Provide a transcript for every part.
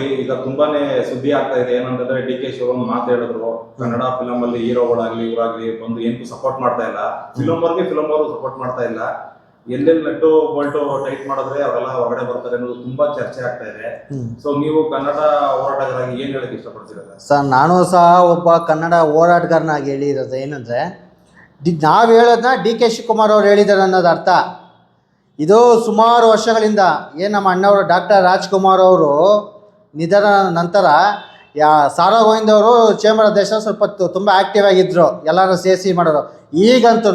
ಹೋಗ್ಲಿ ಈಗ ತುಂಬಾನೇ ಸುದ್ದಿ ಆಗ್ತಾ ಇದೆ. ಏನಂತಂದ್ರೆ ಡಿ ಕೆ ಮಾತಾಡಿದ್ರು ಮಾತು ಹೇಳಿದ್ರು. ಕನ್ನಡ ಫಿಲಂ ಅಲ್ಲಿ ಹೀರೋಗಳಾಗ್ಲಿ ಇವರಾಗ್ಲಿ ಬಂದು ಏನು ಸಪೋರ್ಟ್ ಮಾಡ್ತಾ ಇಲ್ಲ. ಫಿಲಂ ಅವ್ರಿಗೆ ಫಿಲಂ ಅವರು ಸಪೋರ್ಟ್ ಮಾಡ್ತಾ ಇಲ್ಲ. ಎಲ್ಲೆಲ್ಲಿ ನಟ್ಟು ಬೋಲ್ಟು ಟೈಟ್ ಮಾಡಿದ್ರೆ ಅವರೆಲ್ಲ ಹೊರಗಡೆ ಬರ್ತಾರೆ ಅನ್ನೋದು ತುಂಬಾ ಚರ್ಚೆ ಆಗ್ತಾ ಇದೆ. ಸೊ ನೀವು ಕನ್ನಡ ಹೋರಾಟಗಾರಾಗಿ ಏನ್ ಹೇಳಕ್ ಇಷ್ಟಪಡ್ತೀರ ಸರ್ ನಾನು ಸಹ ಒಬ್ಬ ಕನ್ನಡ ಹೋರಾಟಗಾರನಾಗಿ ಹೇಳಿರೋದು ಏನಂದ್ರೆ ನಾವು ಹೇಳೋದನ್ನ ಡಿ ಕೆ ಶಿವಕುಮಾರ್ ಅವ್ರು ಹೇಳಿದ್ದಾರೆ ಅನ್ನೋದು ಅರ್ಥ. ಇದು ಸುಮಾರು ವರ್ಷಗಳಿಂದ ಏನು ನಮ್ಮ ಅಣ್ಣವರು ಡಾಕ್ಟರ್ ರಾಜ್ಕುಮಾರ್ ಅವರು ನಿಧನ ನಂತರ ಯಾ ಸಾರಾ ಗೋವಿಂದ್ ಅವರು ಚೇಂಬರ್ ದೇಶ ಸ್ವಲ್ಪ ತುಂಬ ಆ್ಯಕ್ಟಿವ್ ಆಗಿದ್ದರು ಎಲ್ಲರೂ ಸೇರಿಸಿ ಮಾಡೋರು. ಈಗಂತೂ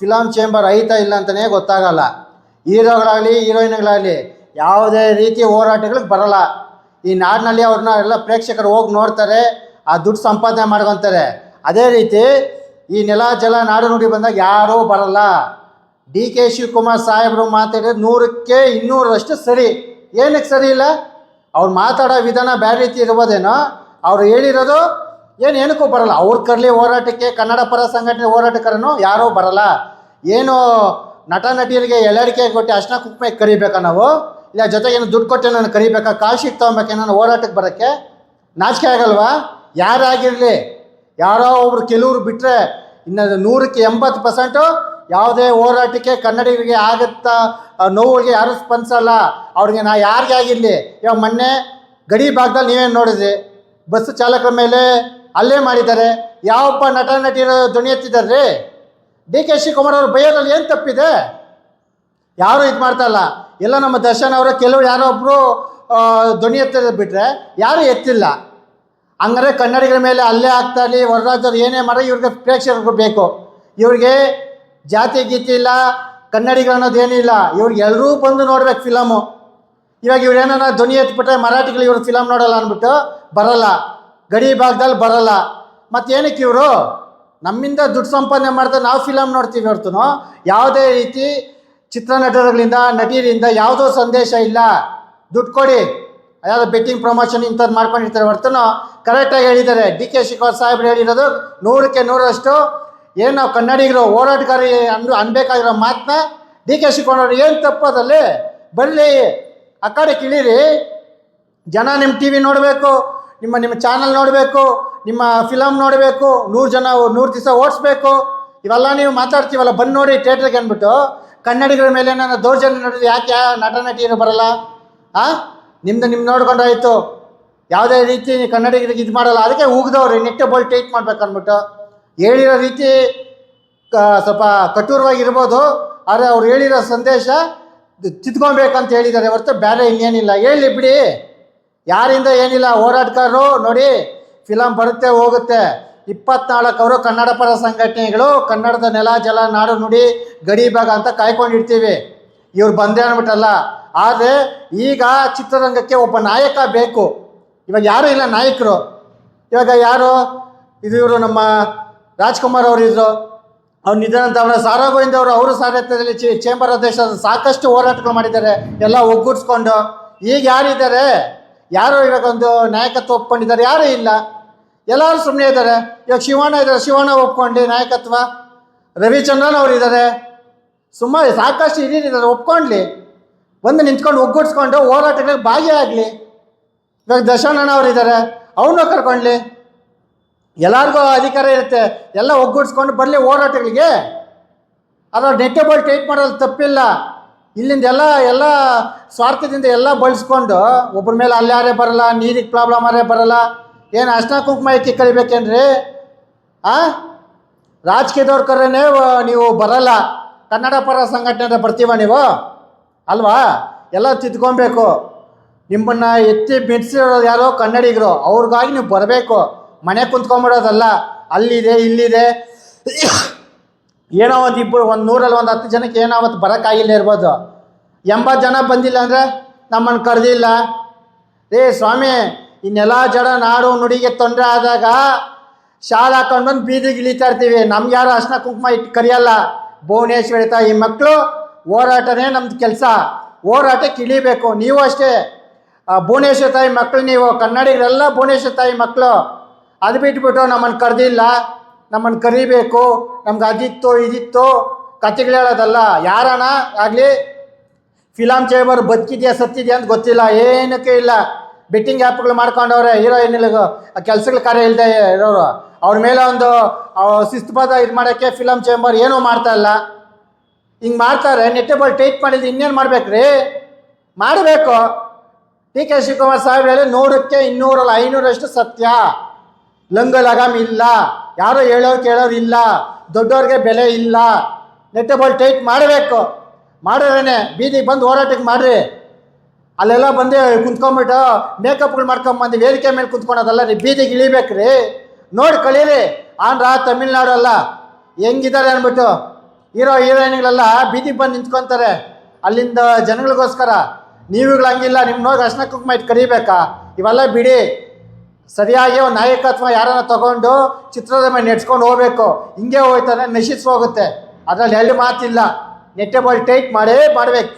ಫಿಲಮ್ ಚೇಂಬರ್ ಐತಾ ಇಲ್ಲ ಅಂತಲೇ ಗೊತ್ತಾಗಲ್ಲ. ಹೀರೋಗಳಾಗಲಿ, ಹೀರೋಯಿನ್ಗಳಾಗಲಿ ಯಾವುದೇ ರೀತಿ ಹೋರಾಟಗಳಿಗೆ ಬರಲ್ಲ. ಈ ನಾಡಿನಲ್ಲಿ ಅವ್ರನ್ನ ಎಲ್ಲ ಪ್ರೇಕ್ಷಕರು ಹೋಗಿ ನೋಡ್ತಾರೆ, ಆ ದುಡ್ಡು ಸಂಪಾದನೆ ಮಾಡ್ಕೊತಾರೆ. ಅದೇ ರೀತಿ ಈ ನೆಲ, ಜಲ, ನಾಡು ನುಡಿ ಬಂದಾಗ ಯಾರೂ ಬರಲ್ಲ. ಡಿ ಕೆ ಶಿವಕುಮಾರ್ ಸಾಹೇಬರು ಮಾತಾಡಿದ್ರೆ ನೂರಕ್ಕೆ ಇನ್ನೂರಷ್ಟು ಸರಿ. ಏನಕ್ಕೆ ಸರಿ ಇಲ್ಲ? ಅವ್ರು ಮಾತಾಡೋ ವಿಧಾನ ಬೇರೆ ರೀತಿ ಇರ್ಬೋದೇನೋ ಅವ್ರು ಹೇಳಿರೋದು ಏನು ಏನಕ್ಕೂ ಬರಲ್ಲ. ಅವ್ರ ಕರಲಿ ಹೋರಾಟಕ್ಕೆ, ಕನ್ನಡ ಪರ ಸಂಘಟನೆ ಹೋರಾಟಗಾರನು ಯಾರೂ ಬರಲ್ಲ. ಏನು ನಟ ನಟಿಯರಿಗೆ ಎಳಡಿಕೆ ಕೊಟ್ಟು ಅರ್ಶಿನ ಕುಕ್ಮೆ ಕರಿಬೇಕಾ ನಾವು? ಇಲ್ಲ ಜೊತೆಗೆ ಏನು ದುಡ್ಡು ಕೊಟ್ಟು ನಾನು ಕರಿಬೇಕಾ? ಕಾಶಿ ತೊಗೊಬೇಕಾ ನಾನು ಹೋರಾಟಕ್ಕೆ ಬರೋಕ್ಕೆ ನಾಚಿಕೆ ಆಗಲ್ವಾ? ಯಾರಾಗಿರಲಿ, ಯಾರೋ ಒಬ್ರು ಕೆಲವ್ರು ಬಿಟ್ಟರೆ ಇನ್ನು ನೂರಕ್ಕೆ ಎಂಬತ್ತು ಪರ್ಸೆಂಟು ಯಾವುದೇ ಹೋರಾಟಕ್ಕೆ ಕನ್ನಡಿಗರಿಗೆ ಆಗುತ್ತಾ ಆ ನೋವುಗಳಿಗೆ ಯಾರೂ ಸ್ಪಂದಿಸಲ್ಲ. ಅವ್ರಿಗೆ ನಾ ಯಾರಿಗೆ ಆಗಿರಲಿ. ಇವಾಗ ಮೊನ್ನೆ ಗಡಿ ಭಾಗದಲ್ಲಿ ನೀವೇನು ನೋಡಿದ್ರಿ? ಬಸ್ ಚಾಲಕರ ಮೇಲೆ ಅಲ್ಲೇ ಮಾಡಿದ್ದಾರೆ. ಯಾವಪ್ಪ ನಟ, ನಟಿಯರು ಧ್ವನಿ ಎತ್ತಿದ್ದಾರೆ ಡಿ ಕೆ ಶಿವಕುಮಾರ್ ಅವ್ರ ಬೈಯೋದ್ರಲ್ಲಿ ಏನು ತಪ್ಪಿದೆ? ಯಾರು ಇದು ಮಾಡ್ತಾ ಇಲ್ಲ. ಎಲ್ಲ ನಮ್ಮ ದರ್ಶನ್ ಅವರು ಕೆಲವು ಯಾರೋ ಒಬ್ಬರು ಧ್ವನಿ ಎತ್ತಿರೋದು ಬಿಟ್ಟರೆ ಯಾರೂ ಎತ್ತಿಲ್ಲ. ಹಂಗಾರೆ ಕನ್ನಡಿಗರ ಮೇಲೆ ಅಲ್ಲೇ ಆಗ್ತಾ ಇರಲಿ ಹೊರರಾಜ್ಯವ್ರು ಏನೇ ಮಾಡಿ ಇವ್ರಿಗೆ ಪ್ರೇಕ್ಷಕರು ಬೇಕು. ಇವ್ರಿಗೆ ಜಾತಿ, ಗೀತಿ ಇಲ್ಲ. ಕನ್ನಡಿಗರು ಅನ್ನೋದೇನಿಲ್ಲ ಇವ್ರಿಗೆ ಎಲ್ಲರೂ ಬಂದು ನೋಡ್ಬೇಕು ಫಿಲಮು ಇವಾಗ ಇವ್ರು ಏನಾರ ಧ್ವನಿ ಎತ್ಬಿಟ್ರೆ ಮರಾಠಿಗಳು ಇವ್ರು ಫಿಲಮ್ ನೋಡಲ್ಲ ಅಂದ್ಬಿಟ್ಟು ಬರಲ್ಲ. ಗಡಿ ಭಾಗದಲ್ಲಿ ಬರಲ್ಲ. ಮತ್ತೇನಕ್ಕೆ ಇವರು? ನಮ್ಮಿಂದ ದುಡ್ಡು ಸಂಪಾದನೆ ಮಾಡ್ತಾ ನಾವು ಫಿಲಮ್ ನೋಡ್ತೀವಿ ಹೊರತು ಯಾವುದೇ ರೀತಿ ಚಿತ್ರನಟರುಗಳಿಂದ, ನಟಿಯರಿಂದ ಯಾವುದೋ ಸಂದೇಶ ಇಲ್ಲ. ದುಡ್ಡು ಕೊಡಿ. ಅದಾದ ಬೆಟ್ಟಿಂಗ್ ಪ್ರಮೋಷನ್ ಇಂಥದ್ದು ಮಾಡ್ಕೊಂಡಿರ್ತಾರೆ ಹೊರತು ಕರೆಕ್ಟಾಗಿ ಹೇಳಿದ್ದಾರೆ. ಡಿ ಕೆ ಶಿವಕುಮಾರ್ ಸಾಹೇಬ್ರು ಹೇಳಿರೋದು ನೂರಕ್ಕೆ ನೂರಷ್ಟು ಏನು ನಾವು ಕನ್ನಡಿಗರು ಹೋರಾಟಗಾರಿ ಅನ್ ಅನ್ಬೇಕಾಗಿರೋ ಮಾತನ್ನ ಡಿ ಕೆ ಅವ್ರು ಏನು ತಪ್ಪೋದಲ್ಲಿ ಬರಲಿ, ಆ ಕಡೆ ಕಿಳೀರಿ. ಜನ ನಿಮ್ಮ ಟಿ ವಿ ನೋಡಬೇಕು, ನಿಮ್ಮ ನಿಮ್ಮ ಚಾನಲ್ ನೋಡಬೇಕು, ನಿಮ್ಮ ಫಿಲಮ್ ನೋಡಬೇಕು, ನೂರು ಜನ ನೂರು ದಿವಸ ಓಡಿಸ್ಬೇಕು. ಇವೆಲ್ಲ ನೀವು ಮಾತಾಡ್ತೀವಲ್ಲ, ಬಂದು ನೋಡಿ ಥಿಯೇಟ್ರಿಗೆ ಅಂದ್ಬಿಟ್ಟು. ಕನ್ನಡಿಗರ ಮೇಲೆ ನಾನು ದೌರ್ಜನ್ಯ ನೋಡಿದ್ರೆ ಯಾಕೆ ಯಾ ನಟ ನಟಿಯರು ಬರಲ್ಲ? ಆ? ನಿಮ್ದು ನಿಮ್ಮ ನೋಡ್ಕೊಂಡಾಯ್ತು ಯಾವುದೇ ರೀತಿ ಕನ್ನಡಿಗರಿಗೆ ಇದು ಮಾಡಲ್ಲ. ಅದಕ್ಕೆ ಉಗ್ದವ್ರಿ ನೆಟ್ಟೆ ಬೋಲ್ ಟೈಟ್ ಮಾಡ್ಬೇಕು ಅಂದ್ಬಿಟ್ಟು ಹೇಳಿರೋ ರೀತಿ ಸ್ವಲ್ಪ ಕಠೋರವಾಗಿರ್ಬೋದು, ಆದರೆ ಅವ್ರು ಹೇಳಿರೋ ಸಂದೇಶ ತಿದ್ಕೊಬೇಕಂತ ಹೇಳಿದ್ದಾರೆ ಹೊರತು ಬೇರೆ ಇನ್ನೇನಿಲ್ಲ. ಹೇಳಿ ಬಿಡಿ. ಯಾರಿಂದ ಏನಿಲ್ಲ, ಹೋರಾಟಗಾರರು, ನೋಡಿ ಫಿಲಮ್ ಬರುತ್ತೆ, ಹೋಗುತ್ತೆ. ಇಪ್ಪತ್ನಾಲ್ಕು ಅವರು ಕನ್ನಡ ಪರ ಸಂಘಟನೆಗಳು, ಕನ್ನಡದ ನೆಲ, ಜಲ, ನಾಡು ನುಡಿ, ಗಡಿ ಭಾಗ ಅಂತ ಕಾಯ್ಕೊಂಡಿರ್ತೀವಿ. ಇವ್ರು ಬಂದೇ ಅಂದ್ಬಿಟ್ಟಲ್ಲ. ಆದರೆ ಈಗ ಚಿತ್ರರಂಗಕ್ಕೆ ಒಬ್ಬ ನಾಯಕ ಬೇಕು. ಇವಾಗ ಯಾರೂ ಇಲ್ಲ ನಾಯಕರು. ಇವಾಗ ಯಾರು? ಇದು ಇವರು ನಮ್ಮ ರಾಜ್ಕುಮಾರ್ ಅವರು ಇದ್ರು. ಅವ್ರು ನಿಧನ ಅವರ ಸಾರಾ ಗೋವಿಂದ್ ಅವರು ಅವರು ಸಾರಥ್ಯದಲ್ಲಿ ಚೇಂಬರ್ ಅಧ್ಯಕ್ಷ ಸಾಕಷ್ಟು ಹೋರಾಟಗಳು ಮಾಡಿದ್ದಾರೆ. ಎಲ್ಲ ಒಗ್ಗೂಡಿಸ್ಕೊಂಡು. ಈಗ ಯಾರಿದ್ದಾರೆ? ಯಾರು ಇವಾಗ ಒಂದು ನಾಯಕತ್ವ ಒಪ್ಕೊಂಡಿದ್ದಾರೆ, ಯಾರೂ ಇಲ್ಲ. ಎಲ್ಲರೂ ಸುಮ್ಮನೆ ಇದ್ದಾರೆ. ಇವಾಗ ಶಿವಣ್ಣ ಇದ್ದಾರೆ. ಶಿವಣ್ಣ ಒಪ್ಕೊಂಡು ನಾಯಕತ್ವ. ರವಿಚಂದ್ರನ್ ಅವರು ಇದ್ದಾರೆ. ಸುಮ್ಮನೆ ಸಾಕಷ್ಟು ಹಿರಿಯರಿದ್ದಾರೆ ಒಪ್ಕೊಂಡ್ಲಿ. ಬಂದು ನಿಂತ್ಕೊಂಡು ಒಗ್ಗೂಡಿಸ್ಕೊಂಡು ಹೋರಾಟಗಳಿಗೆ ಭಾಗಿಯಾಗಲಿ. ಇವಾಗ ದಶಾನಣ್ಣ ಅವರಿದ್ದಾರೆ ಅವನು ಕರ್ಕೊಂಡ್ಲಿ. ಎಲ್ಲರಿಗೂ ಅಧಿಕಾರ ಇರುತ್ತೆ. ಎಲ್ಲ ಒಗ್ಗೂಡಿಸ್ಕೊಂಡು ಬರಲಿ ಹೋರಾಟಗಳಿಗೆ. ಅದರ ನೆಟ್ಟಬಲ್ ಟೈಟ್ ಮಾಡೋದು ತಪ್ಪಿಲ್ಲ. ಇಲ್ಲಿಂದ ಎಲ್ಲ ಎಲ್ಲ ಸ್ವಾರ್ಥದಿಂದ ಎಲ್ಲ ಬಳಸ್ಕೊಂಡು ಒಬ್ಬರ ಮೇಲೆ ಅಲ್ಲಾರೇ ಬರಲ್ಲ, ನೀರಿಗೆ ಪ್ರಾಬ್ಲಮ್ ಆರೇ ಬರಲ್ಲ. ಏನು ಅಷ್ಟ ಕುಂಕುಮ ಇಕ್ಕಿ ಕಲಿಬೇಕೇನ್ರಿ ಆ? ರಾಜಕೀಯದವ್ರ ಕರೆನೇ ನೀವು ಬರಲ್ಲ. ಕನ್ನಡ ಪರ ಸಂಘಟನೆ ಬರ್ತೀವ ನೀವು? ಅಲ್ವಾ? ಎಲ್ಲ ತಿದ್ಕೊಬೇಕು. ನಿಮ್ಮನ್ನ ಎತ್ತಿ ಬಿಡಿಸಿರೋದು ಯಾರೋ ಕನ್ನಡಿಗರು. ಅವ್ರಿಗಾಗಿ ನೀವು ಬರಬೇಕು. ಮನೆ ಕುಂತ್ಕೊಂಬಿಡೋದಲ್ಲ ಅಲ್ಲಿದೆ, ಇಲ್ಲಿದೆ. ಏನೋ ಒಂದು ಇಬ್ಬರು ಒಂದು ನೂರಲ್ಲಿ ಒಂದು ಹತ್ತು ಜನಕ್ಕೆ ಏನೋ ಅವತ್ತು ಬರೋಕ್ಕಾಗಿಲ್ಲ ಇರ್ಬೋದು. ಎಂಬತ್ತು ಜನ ಬಂದಿಲ್ಲ ಅಂದರೆ ನಮ್ಮನ್ನು ಕರೆದಿಲ್ಲ. ಏ ಸ್ವಾಮಿ, ಇನ್ನೆಲ್ಲ ನೆಲ ಜಡ ನಾಡು ನುಡಿಗೆ ತೊಂದರೆ ಆದಾಗ ಶಾಲೆ ಹಾಕೊಂಡು ಬಂದು ಬೀದಿಗೆ ಇಳಿತಾ ಇರ್ತೀವಿ. ನಮ್ಗೆ ಯಾರು ಅರ್ಶನ ಕುಂಕುಮ ಇಟ್ಟು ಕರೆಯಲ್ಲ. ಭುವನೇಶ್ವರಿ ತಾಯಿ ಮಕ್ಕಳು ಹೋರಾಟನೇ ನಮ್ಮದು ಕೆಲಸ. ಹೋರಾಟಕ್ಕೆ ಇಳಿಬೇಕು. ನೀವು ಅಷ್ಟೇ. ಭುವನೇಶ್ವರ ತಾಯಿ ಮಕ್ಕಳು ನೀವು, ಕನ್ನಡಿಗರೆಲ್ಲ ಭುವನೇಶ್ವರ ತಾಯಿ ಮಕ್ಕಳು ಅದು ಬಿಟ್ಬಿಟ್ಟು ನಮ್ಮನ್ನು ಕರೆದಿಲ್ಲ ನಮ್ಮನ್ನು ಕರಿಬೇಕು ನಮ್ಗೆ ಅದಿತ್ತು ಇದಿತ್ತು ಕತೆಗಳು ಹೇಳೋದಲ್ಲ ಯಾರಣ ಆಗಲಿ? ಫಿಲಮ್ ಚೇಂಬರ್ ಬದುಕಿದೆಯಾ ಸತ್ತಿದೆಯಾ ಅಂತ ಗೊತ್ತಿಲ್ಲ ಏನಕ್ಕೆ ಇಲ್ಲ. ಬೆಟ್ಟಿಂಗ್ ಆ್ಯಪ್ಗಳು ಮಾಡ್ಕೊಂಡವ್ರೆ ಹೀರೋಯಿನ್ಗಳಿಗೂ ಕೆಲಸಗಳ ಕಾರ್ಯ ಇಲ್ಲದೆ ಇರೋರು. ಅವ್ರ ಮೇಲೆ ಒಂದು ಆ, ಶಿಸ್ತುಬದ್ಧ ಇದು ಮಾಡೋಕ್ಕೆ ಫಿಲಮ್ ಚೇಂಬರ್ ಏನೂ ಮಾಡ್ತಾ ಇಲ್ಲ. ಹಿಂಗೆ ಮಾಡ್ತಾರೆ ನೆಟ್ಟಬಲ್ ಟ್ರೀಟ್ ಮಾಡಿದ್ರೆ ಇನ್ನೇನು ಮಾಡ್ಬೇಕ್ರಿ ಮಾಡಬೇಕು. ಟಿ ಕೆ ಶಿವಕುಮಾರ್ ಸಾಹೇಬ್ ಹೇಳಿ ನೂರಕ್ಕೆ ಇನ್ನೂರಲ್ಲ ಐನೂರಷ್ಟು ಸತ್ಯ. ಲಂಗ ಲಗಾಮ್ ಇಲ್ಲ ಯಾರೋ ಹೇಳೋರು ಕೇಳೋರು ಇಲ್ಲ ದೊಡ್ಡವ್ರಿಗೆ ಬೆಲೆ ಇಲ್ಲ. ನೆಟ್ಟಬಲ್ ಟೈಟ್ ಮಾಡಬೇಕು. ಮಾಡಿದ್ರೇ ಬೀದಿಗೆ ಬಂದು ಹೋರಾಟಕ್ಕೆ ಮಾಡ್ರಿ. ಅಲ್ಲೆಲ್ಲ ಬಂದು ಕುಂತ್ಕೊಂಬಿಟ್ಟು ಮೇಕಪ್ಗಳು ಮಾಡ್ಕೊಂಬಂದು ವೇದಿಕೆ ಮೇಲೆ ಕುಂತ್ಕೊಳೋದಲ್ಲ ರೀ ಬೀದಿಗೆ ಇಳಿಬೇಕ್ರಿ. ನೋಡಿ ಕಳೀರಿ. ಆಂಧ್ರ, ತಮಿಳ್ನಾಡು ಅಲ್ಲ ಹೆಂಗಿದ್ದಾರೆ ಅಂದ್ಬಿಟ್ಟು. ಹೀರೋ, ಹೀರೋಯಿನ್ಗಳೆಲ್ಲ ಬೀದಿಗೆ ಬಂದು ನಿಂತ್ಕೊತಾರೆ. ಅಲ್ಲಿಂದ ಜನಗಳಿಗೋಸ್ಕರ. ನೀವುಗಳು ಹಂಗಿಲ್ಲ ನಿಮ್ಮ ನೋಡಿ ಅರ್ಶನ ಕುಂಕುಮ ಇಟ್ಟು ಕರಿಬೇಕಾ? ಇವೆಲ್ಲ ಬಿಡಿ. ಸರಿಯಾಗಿ ಒಂದು ನಾಯಕತ್ವ ಯಾರನ್ನ ತಗೊಂಡು ಚಿತ್ರದ ಮೇಲೆ ನೆಡ್ಸ್ಕೊಂಡು ಹೋಗ್ಬೇಕು. ಹಿಂಗೆ ಹೋಗ್ತಾನೆ ನಶಿಸಿ ಹೋಗುತ್ತೆ ಅದ್ರಲ್ಲಿ ಎಲ್ಲಿ ಮಾತಿಲ್ಲ. ನೆಟ್ಟಬಲ್ ಟೈಟ್ ಮಾಡೇ ಮಾಡ್ಬೇಕು.